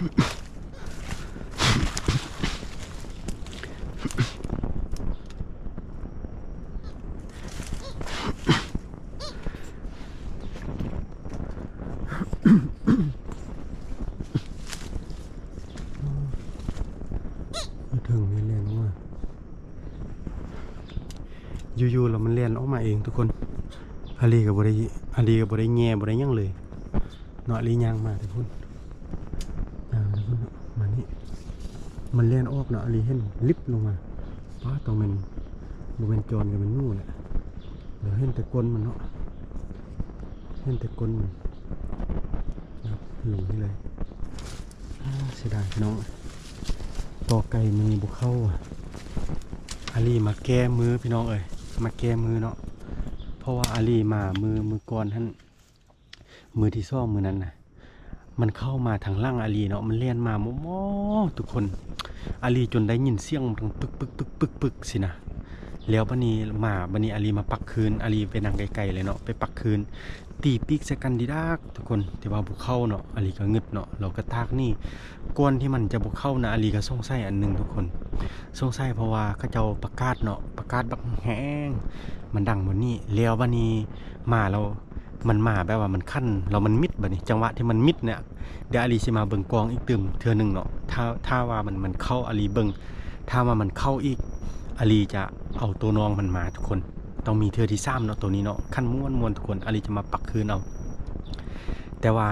มาถึงนี่เรียนออกมาอยู่ๆแล้วมันเรียนออกมาเองทุกคนอาลีกับบริอาลีกับบริแง่บริยังเลยเนาะอาลีย่างมาทุกคนย่างมาทุกคนเนาะมานี่ มันเรียนออกเนาะอาลีเห็นลิฟต์ลงมาป้าตรงมันบเป็นโจรกับมันนู่นแหละเดี๋ยวเห็นแต่ก้นมันเนาะเห็นแต่ก้นมันะครับหลุมนี่เลยอ้าเสียดายพี่น้องตอไก่มือบุกเข้าอะอาลีมาแก้มือพี่น้องเอ้ยมาแก้มือเนาะเพราะว่าอาลีมามือมือก่อนท่านมือที่ซ่อมมือนั้นนะมันเข้ามาทางล่างอาลีเนาะมันเลียนมาโมโมทุกคน อาลีจนได้ยินเสียงดังปึกปึกปึกปึกปึกสินะแล้วบันนี้มาบันนี้อาลีมาปักคืนอาลีไปนั่งไกลๆเลยเนาะไปปักคืน ตีปีกใส่กันดีดากทุกคนที่ว่าบุกเข้าเนาะอาลีก็งึดเนาะเราก็ตากนี่ก้อนที่มันจะบุกเข้านะอาลีก็สงสัยอันหนึ่งทุกคนสงสัยเพราะว่าเขาเจ้าประกาศเนาะประกาศบักแห้งมันดังบนนี้แล้วบันนี้มาเรา มันมาแบบว่ามันขั้นเรามันมิดแบัดนี้ จังหวะที่มันมิดเนี่ยเดี๋ยวอาลีสิมาเบิงกองอีกเติมเทือหนึ่งเนาะถ้าถ้าว่ามันมันเข้าอาลีเบิงถ้าว่ามันเข้าอีกอาลีจะเอาตัวน้องมันมาทุกคน ต้องมีเทือที่สามเนาะตัวนี้เนาะขั้นม้วนม้วนทุกคนอาลีจะมาปักคืนเอาแต่ว่า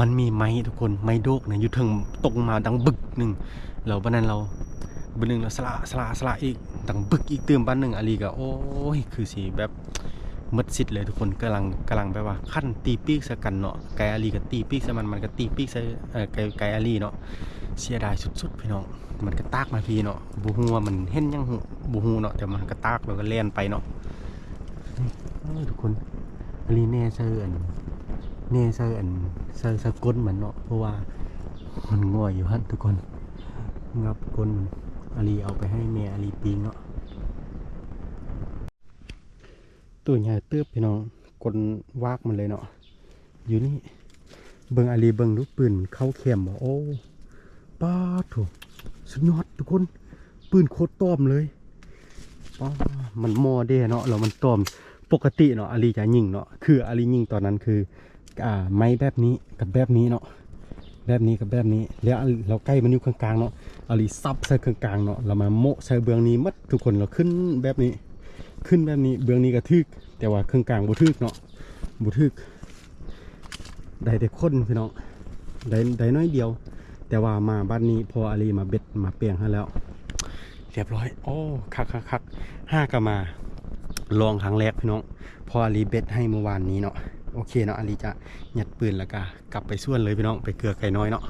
มันมีไม้ทุกคนไม้โดกเนี่ยอยู่ถึงตกมาดังบึกหนึ่งแล้ววันนั้นเราบันหนึ่งเราสละสละสละอีกดังบึกอีกเติมบ้านหนึ่งอาลีก็โอ้ยคือสีแบบ มดสิทธิ์เลยทุกคนกำลังกำลังแบบว่าขั้นตีปีกสกันเนาะไก่อาลีก็ตีปีกสมันมันก็ตีปีกใส่เอ่อไก่ไกอาลีเนาะเสียดายสุดๆพี่น้องมันก็ตากมาพี่เนาะบูฮูว่ามันเห็นยังบูฮูเนาะแต่มันก็ตากแล้วก็เล่นไปเนาะทุกคนอาลีแน่เซอร์อันเน่ใส่อันใส่ใส่ก้นมันเนาะเพราะว่ามันง่อยอยู่ฮะทุกคนงับก้นมันอาลีเอาไปให้เมียอาลีปีงเนาะ ตัวใหญ่เติบพี่น้องกลวากมันเลยเนาะอยู่นี่เบิงอาลีเบิงลูกปืนเข้าเข็มบ่โอ้ป้าถูสุดยอดทุกคนปืนโคตรต้อมเลยป้ามันมอเด้เนาะแล้วมันต้อมปกติเนาะอาลีจะยิงเนาะคืออาลียิงตอนนั้นคืออ่าไม้แบบนี้กับแบบนี้เนาะแบบนี้กับแบบนี้แล้วเราใกล้มันอยู่กลางๆเนาะอาลีซับใส่กลางๆเนาะเรามาโมะใส่เบืองนี้มัดทุกคนเราขึ้นแบบนี้ ขึ้นแบบนี้เบื้องนี้ก็ทึก แต่ว่าเครื่องกลางบ่ทึกเนาะบ่ทึกได้แต่คนพี่น้องได้ได้น้อยเดียว แต่ว่ามาบ้านนี้พออาลีมาเบ็ดมาเปลี่ยงให้แล้ว เรียบร้อย โอ้คักคักคักห้าก็มา ลองครั้งแรกพี่น้อง พออาลีเบ็ดให้เมื่อวานนี้เนาะโอเคเนาะอาลีจะยัดปืนแล้วก็กลับไปส่วนเลยพี่น้องไปเกลือไก่น้อยเนาะ